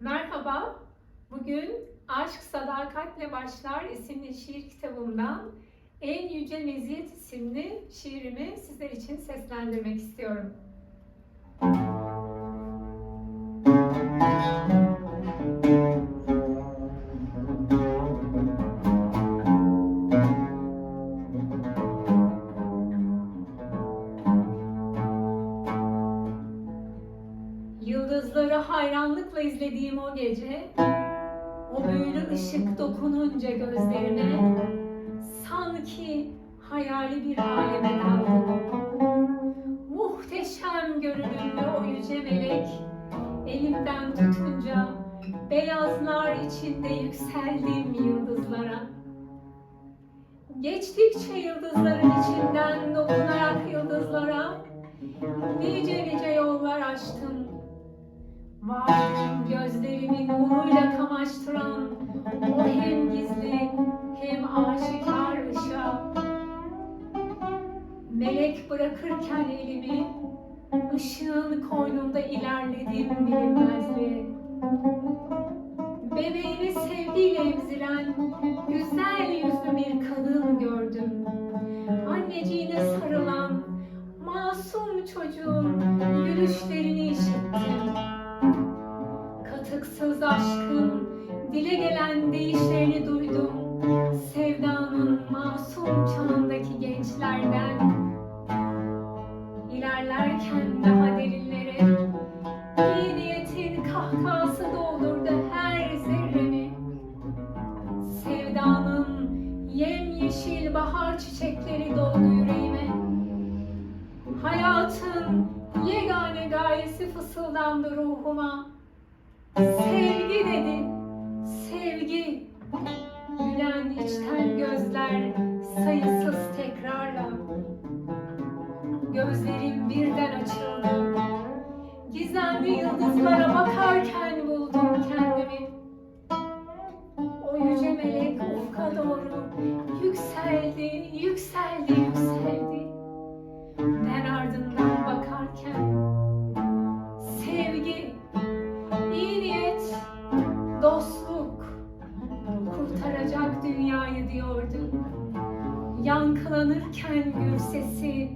Merhaba, bugün Aşk Sadakatle Başlar isimli şiir kitabımdan En Yüce Meziyet isimli şiirimi sizler için seslendirmek istiyorum. Yıldızları hayranlıkla izlediğim o gece, o büyülü ışık dokununca gözlerime, sanki hayali bir aleme daldım. Muhteşem görünümlü o yüce melek, elimden tutunca beyazlar içinde yükseldim yıldızlara. Geçtikçe yıldızların içinden dokunarak yıldızlara, nice nice yollar açtım. Varlığım gözlerimi nuruyla kamaştıran o hem gizli hem aşikar ışığa. Melek bırakırken elimi ışığın koynunda ilerledim bilinmezliğe. Bebeğini sevgiyle emziren güzel yüzlü bir kadın gördüm. Anneciğine sarılan masum çocuğun gülüşlerini aşkın dile gelen deyişlerini duydum. Sevdanın masum çağındaki gençlerden. İlerlerken daha derinlere iyi niyetin kahkahası doldurdu her zerremi. Sevdanın yemyeşil bahar çiçekleri doldu yüreğime. Hayatın yegane gayesi fısıldandı ruhuma. İçten gözler sayısız tekrarla. Gözlerim birden açıldı. Gizemli yıldızlara bakarken buldum kendimi. O yüce melek ufka doğru yükseldi, yükseldi, yükseldi. Yankılanırken gür sesi